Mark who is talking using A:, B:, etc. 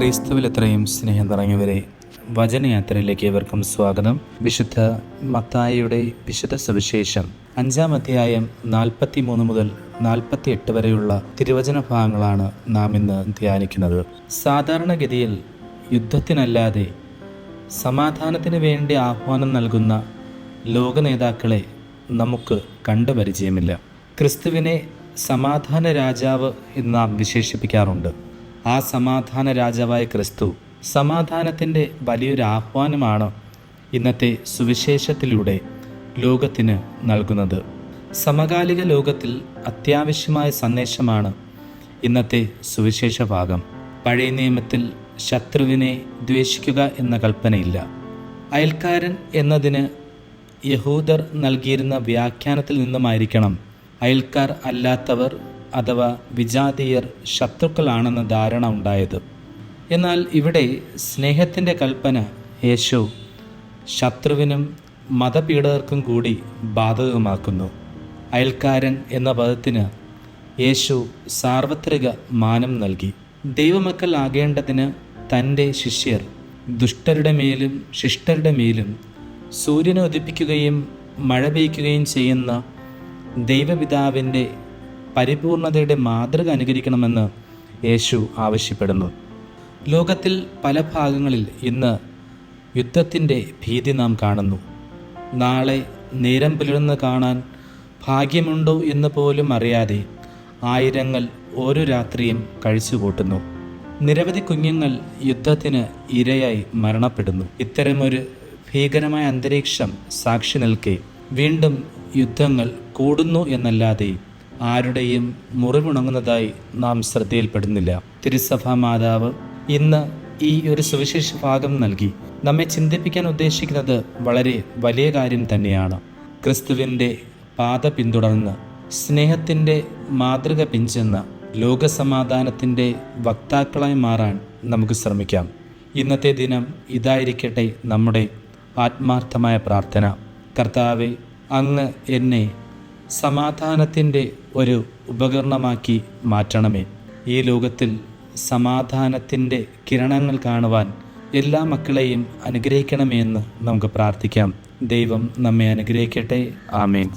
A: ക്രിസ്തുവിൽ എത്രയും സ്നേഹം നിറഞ്ഞവരെ വചനയാത്രയിലേക്ക് ഏവർക്കും സ്വാഗതം. വിശുദ്ധ മത്തായിയുടെ വിശുദ്ധ സവിശേഷം അഞ്ചാം അധ്യായം നാൽപ്പത്തി മൂന്ന് മുതൽ നാൽപ്പത്തി എട്ട് വരെയുള്ള തിരുവചന ഭാഗങ്ങളാണ് നാം ഇന്ന് ധ്യാനിക്കുന്നത്. സാധാരണഗതിയിൽ യുദ്ധത്തിനല്ലാതെ സമാധാനത്തിന് വേണ്ടി ആഹ്വാനം നൽകുന്ന ലോക നേതാക്കളെ നമുക്ക് കണ്ടു പരിചയമില്ല. ക്രിസ്തുവിനെ സമാധാന രാജാവ് എന്ന് നാം വിശേഷിപ്പിക്കാറുണ്ട്. ആ സമാധാന രാജാവായ ക്രിസ്തു സമാധാനത്തിന്റെ വലിയൊരു ആഹ്വാനമാണ് ഇന്നത്തെ സുവിശേഷത്തിലൂടെ ലോകത്തിന് നൽകുന്നത്. സമകാലിക ലോകത്തിൽ അത്യാവശ്യമായ സന്ദേശമാണ് ഇന്നത്തെ സുവിശേഷ ഭാഗം. പഴയ നിയമത്തിൽ ശത്രുവിനെ ദ്വേഷിക്കുക എന്ന കൽപ്പനയില്ല. അയൽക്കാരൻ എന്നതിന് യഹൂദർ നൽകിയിരുന്ന വ്യാഖ്യാനത്തിൽ നിന്നുമായിരിക്കണം. അയൽക്കാർ അല്ലാത്തവർ അഥവാ വിജാതീയർ ശത്രുക്കളാണെന്ന ധാരണ ഉണ്ടായത്. എന്നാൽ ഇവിടെ സ്നേഹത്തിന്റെ കൽപ്പന യേശു ശത്രുവിനും മതപീഡകർക്കും കൂടി ബാധകമാക്കുന്നു. അയൽക്കാരൻ എന്ന പദത്തിന് യേശു സാർവത്രിക മാനം നൽകി. ദൈവമക്കൾ ആകേണ്ടതിന് തന്റെ ശിഷ്യർ ദുഷ്ടരുടെ മേലും ശിഷ്ടരുടെ മേലും സൂര്യനെ ഉദിപ്പിക്കുകയും മഴ പെയ്ക്കുകയും ചെയ്യുന്ന ദൈവപിതാവിന്റെ പരിപൂർണതയുടെ മാതൃക അനുകരിക്കണമെന്ന് യേശു ആവശ്യപ്പെടുന്നു. ലോകത്തിൽ പല ഭാഗങ്ങളിൽ ഇന്ന് യുദ്ധത്തിന്റെ ഭീതി നാം കാണുന്നു. നാളെ നേരം പുലർന്ന് കാണാൻ ഭാഗ്യമുണ്ടോ എന്ന് പോലും അറിയാതെ ആയിരങ്ങൾ ഓരോ രാത്രിയും കഴിച്ചുകൂട്ടുന്നു. നിരവധി കുഞ്ഞുങ്ങൾ യുദ്ധത്തിന് ഇരയായി മരണപ്പെടുന്നു. ഇത്തരമൊരു ഭീകരമായ അന്തരീക്ഷം സാക്ഷി നിൽക്കെ വീണ്ടും യുദ്ധങ്ങൾ കൂടുന്നു എന്നല്ലാതെ ആരുടെയും മുറിവുണങ്ങുന്നതായി നാം ശ്രദ്ധയിൽപ്പെടുന്നില്ല. തിരുസഭാ മാതാവ് ഇന്ന് ഈ ഒരു സുവിശേഷ ഭാഗം നൽകി. നമ്മെ ചിന്തിപ്പിക്കാൻ ഉദ്ദേശിക്കുന്നത് വളരെ വലിയ കാര്യം തന്നെയാണ്. ക്രിസ്തുവിന്റെ പാത പിന്തുടർന്ന് സ്നേഹത്തിന്റെ മാതൃക പിഞ്ചെന്ന് ലോകസമാധാനത്തിന്റെ വക്താക്കളായി മാറാൻ നമുക്ക് ശ്രമിക്കാം. ഇന്നത്തെ ദിനം ഇതായിരിക്കട്ടെ നമ്മുടെ ആത്മാർത്ഥമായ പ്രാർത്ഥന. കർത്താവെ അങ്ങ് എന്നെ സമാധാനത്തിന്റെ ഒരു ഉപകരണമാക്കി മാറ്റണമേ. ഈ ലോകത്തിൽ സമാധാനത്തിന്റെ കിരണങ്ങൾ കാണുവാൻ എല്ലാ മക്കളെയും അനുഗ്രഹിക്കണമേ എന്ന് നമുക്ക് പ്രാർത്ഥിക്കാം. ദൈവം നമ്മെ അനുഗ്രഹിക്കട്ടെ. ആമേൻ.